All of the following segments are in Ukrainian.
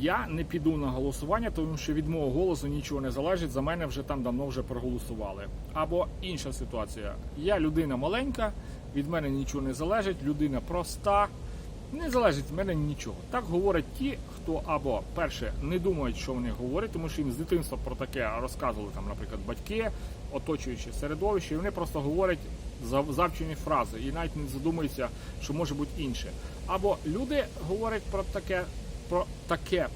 я не піду на голосування, тому що від мого голосу нічого не залежить. За мене вже там давно вже проголосували. Або інша ситуація. Я людина маленька, від мене нічого не залежить, людина проста. Не залежить від мене нічого. Так говорять ті, хто або перше не думають, що вони говорять, тому що їм з дитинства про таке розказували там, наприклад, батьки, оточуючи середовище, і вони просто говорять зав- завчені фрази і навіть не задумуються, що може бути інше. Або люди говорять про таке, про таке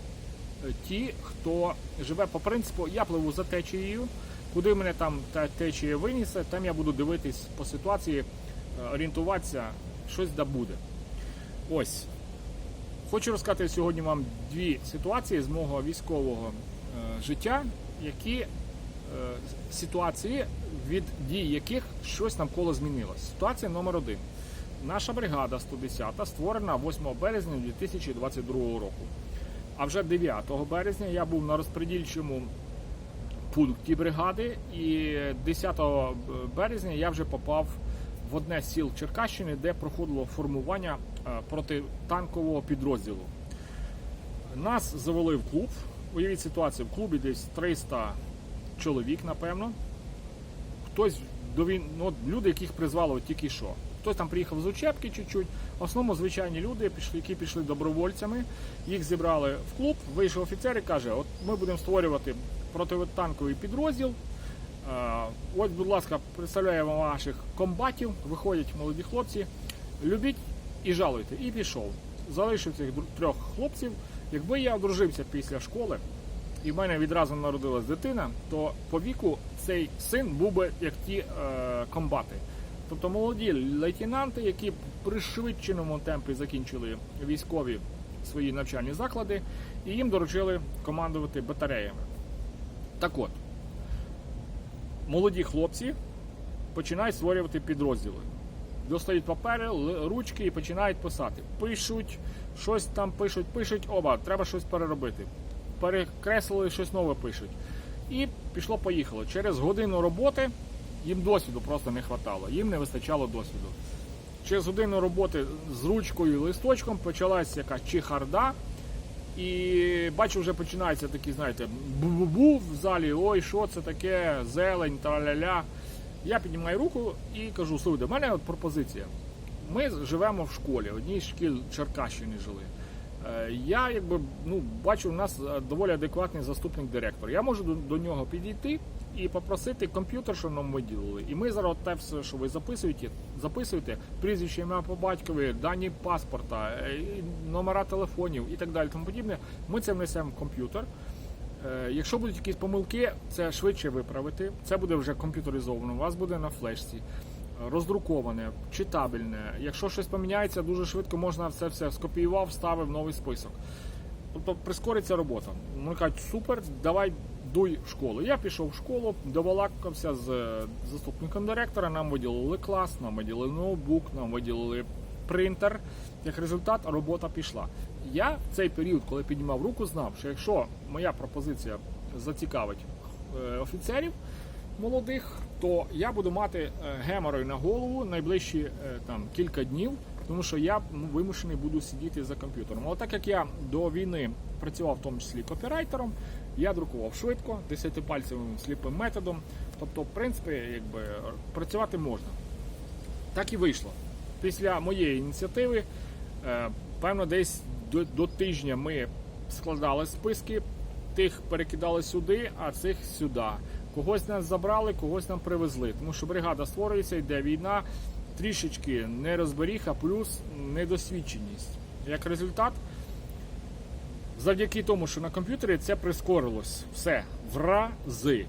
ті, хто живе по принципу, я пливу за течією, куди мене там та течія винесе, там я буду дивитись по ситуації, е, орієнтуватися, щось да буде. Ось. Хочу розказати сьогодні вам дві ситуації з мого військового е, життя, які е, ситуації, від дій яких щось навколо змінилось. Ситуація номер один. Наша бригада 110 створена 8 березня 2022 року. А вже 9 березня я був на розпредільчому пункті бригади, і 10 березня я вже попав в одне з сіл Черкащини, де проходило формування е, протитанкового підрозділу. Нас завели в клуб. Уявіть ситуацію, в клубі десь 300 чоловік, напевно. Хтось до він... ну, люди, яких призвали от тільки що. Хтось там приїхав з учебки чуть-чуть. В основному звичайні люди, пішли, які пішли добровольцями. Їх зібрали в клуб. Вийшов офіцер і каже: От ми будемо створювати протитанковий підрозділ. Е, Ось, будь ласка, представляю вам ваших комбатів. Виходять молоді хлопці. Любіть і жалуйте. І пішов. Залишив цих трьох хлопців. Якби я одружився після школи, і в мене відразу народилась дитина, то по віку цей син був би як ті е, комбати. Тобто молоді лейтенанти, які при швидшеному темпі закінчили військові свої навчальні заклади, і їм доручили командувати батареями. Так от, молоді хлопці починають створювати підрозділи. Достають папери, ручки і починають писати. Пишуть, щось там пишуть, пишуть, оба, треба щось переробити. Перекреслили, щось нове пишуть. І пішло-поїхало. Через годину роботи їм досвіду просто не вистачало, їм не вистачало досвіду. Через годину роботи з ручкою і листочком почалась якась чехарда. І бачу, вже починається такі, знаєте, бу-бу-бу в залі, ой, що це таке, зелень, та-ля-ля. Я піднімаю руку і кажу, слухайте, в мене от пропозиція. Ми живемо в школі, одній з шкіл Черкащини жили. Е, Я якби ну бачу, у нас е, доволі адекватний заступник директора. Я можу до, до нього підійти і попросити комп'ютер, що нам виділили. І ми зараз те все, що ви записуєте, записуєте, прізвище ім'я по батькові, дані паспорта, е, номера телефонів і так далі. Тому подібне. Ми це внесемо в комп'ютер. Е, Якщо будуть якісь помилки, це швидше виправити. Це буде вже комп'ютеризовано. У вас буде на флешці, роздруковане, читабельне. Якщо щось поміняється, дуже швидко можна це все скопіював, вставив новий список. Тобто прискориться робота. Вони кажуть, супер, давай дуй в школу. Я пішов в школу, довалакався з е, заступником директора. Нам виділили клас, нам виділили ноутбук, нам виділили принтер. Як результат, робота пішла. Я в цей період, коли піднімав руку, знав, що якщо моя пропозиція зацікавить е, офіцерів молодих, то я буду мати е, геморой на голову найближчі там кілька днів, тому що я ну, вимушений буду сидіти за комп'ютером. Але так як я до війни працював в тому числі копірайтером, я друкував швидко, десятипальцевим сліпим методом. Тобто, в принципі, якби працювати можна. Так і вийшло. Після моєї ініціативи, е, певно, десь до, до тижня ми складали списки, тих перекидали сюди, а цих сюди. Когось нас забрали, когось нам привезли. Тому що бригада створюється, йде війна, трішечки нерозберіха, плюс недосвідченість. Як результат, завдяки тому, що на комп'ютері це прискорилось все в рази.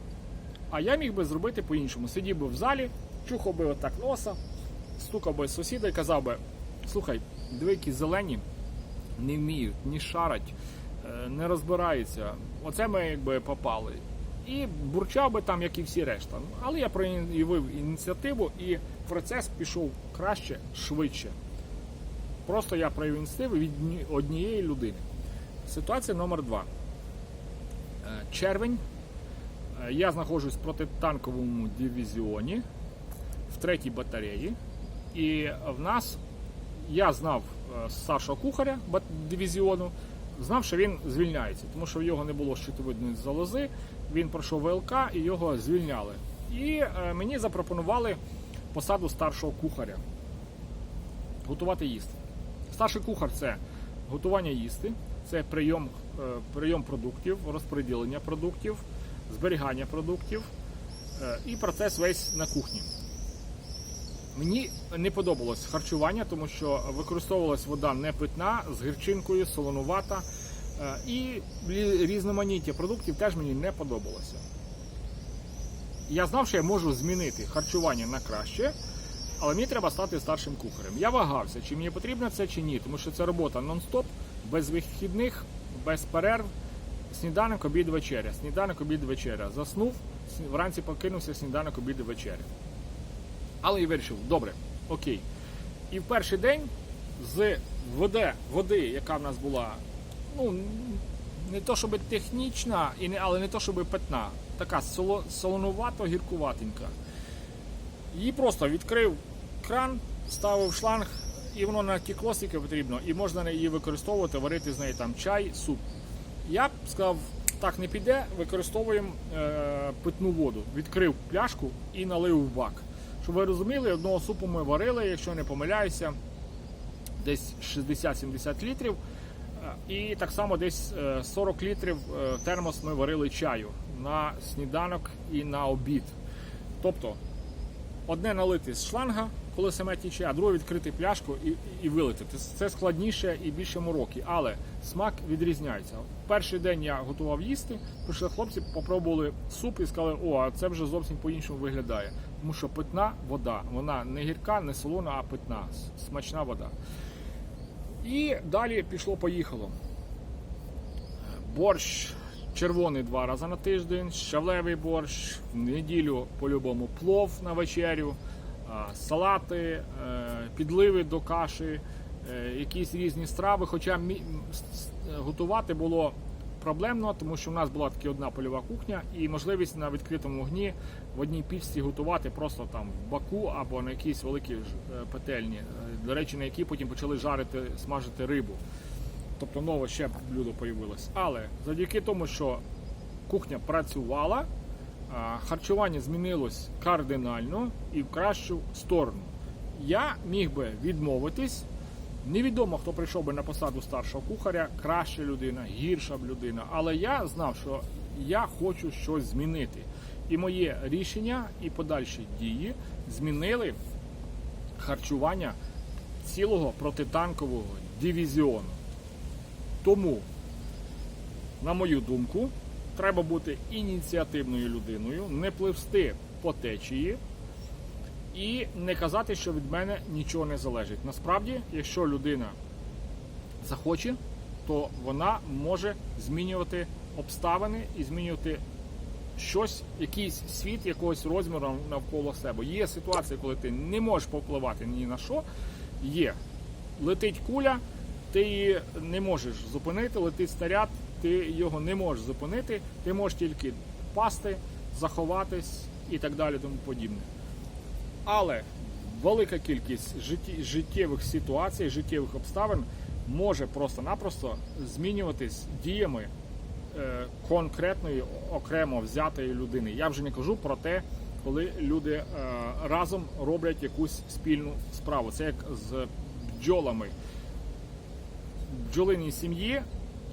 А я міг би зробити по-іншому. Сидів би в залі, чухав би отак носа, стукав би сусіда і казав би: слухай, які зелені не вміють, ні шарать, е, не розбираються. Оце ми якби попали. І бурчав би там, як і всі решта. Але я проявив ініціативу і процес пішов краще, швидше. Просто я проявив ініціативу від однієї людини. Ситуація номер два. Е, Червень. Е, Я знаходжусь в протитанковому дивізіоні в третій батареї. І в нас я знав е, старшого кухаря дивізіону, знав, що він звільняється, тому що в його не було щитовидної залози. Він пройшов ВЛК і його звільняли. І мені запропонували посаду старшого кухаря. Готувати їсти. Старший кухар це готування їсти, це прийом, е, прийом продуктів, розподілення продуктів, зберігання продуктів е, і процес весь на кухні. Мені не подобалось харчування, тому що використовувалась вода не питна, з гірчинкою, солонувата. Е, І різноманіття продуктів теж мені не подобалося. Я знав, що я можу змінити харчування на краще, але мені треба стати старшим кухарем. Я вагався, чи мені потрібно це чи ні, тому що це робота нон-стоп, без вихідних, без перерв. Сніданок, обід, вечеря. Сніданок, обід, вечеря. Заснув, вранці покинувся сніданок, обід, вечеря. Але я вирішив, добре, окей. І в перший день з води, води яка в нас була, ну, не то щоб технічна, але не то щоб питна, така солонувато гіркуватенька. Її просто відкрив кран, ставив шланг, і воно натекло скільки потрібно, і можна її використовувати, варити з неї там чай, суп. Я б сказав, так не піде, використовуємо е, питну воду. Відкрив пляшку і налив в бак. Щоб ви розуміли, одного супу ми варили, якщо не помиляюся, десь 60-70 літрів. Е, І так само десь е, 40 літрів е, термос ми варили чаю на сніданок і на обід. Тобто одне налити з шланга, коли саме тіче, а друге відкрити пляшку і, і вилити. Це- складніше і більше мороки, але смак відрізняється. Перший день я готував їсти, прийшли хлопці, попробували суп і сказали, о, а це вже зовсім по-іншому виглядає. Тому що питна вода, вона не гірка, не солона, а питна, смачна вода. І далі пішло-поїхало. Борщ червоний два рази на тиждень, щавлевий борщ, в неділю по-любому плов на вечерю, салати, е, підливи до каші, е, якісь різні страви. Хоча готувати було проблемно, тому що в нас була тільки одна польова кухня і можливість на відкритому вогні в одній пічці готувати просто там в баку або на якійсь великій е, петельні, е, до речі, на якій потім почали жарити, смажити рибу. Тобто нове ще блюдо появилось. Але завдяки тому, що кухня працювала, харчування змінилось кардинально і в кращу сторону. Я міг би відмовитись. Невідомо, хто прийшов би на посаду старшого кухаря, краща людина, гірша б людина. Але я знав, що я хочу щось змінити. І моє рішення і подальші дії змінили харчування цілого протитанкового дивізіону. Тому, на мою думку, треба бути ініціативною людиною, не пливсти по течії і не казати, що від мене нічого не залежить. Насправді, якщо людина захоче, то вона може змінювати обставини і змінювати щось, якийсь світ якогось розміру навколо себе. Є ситуації, коли ти не можеш повпливати ні на що. Є. Летить куля, ти її не можеш зупинити, летить снаряд, ти його не можеш зупинити, ти можеш тільки впасти, заховатись і так далі, тому подібне. Але велика кількість життєвих ситуацій, життєвих обставин може просто-напросто змінюватись діями е, конкретної окремо взятої людини. Я вже не кажу про те, коли люди е, разом роблять якусь спільну справу. Це як з бджолами. В бджолиній сім'ї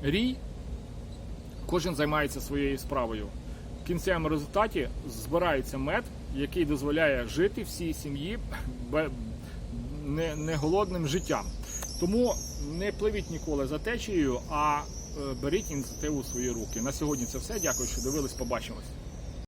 рій кожен займається своєю справою. В кінцевому результаті збирається мед, який дозволяє жити всій сім'ї не, не голодним життям. Тому не пливіть ніколи за течією, а е, беріть ініціативу у свої руки. На сьогодні це все. Дякую, що дивились. Побачимось.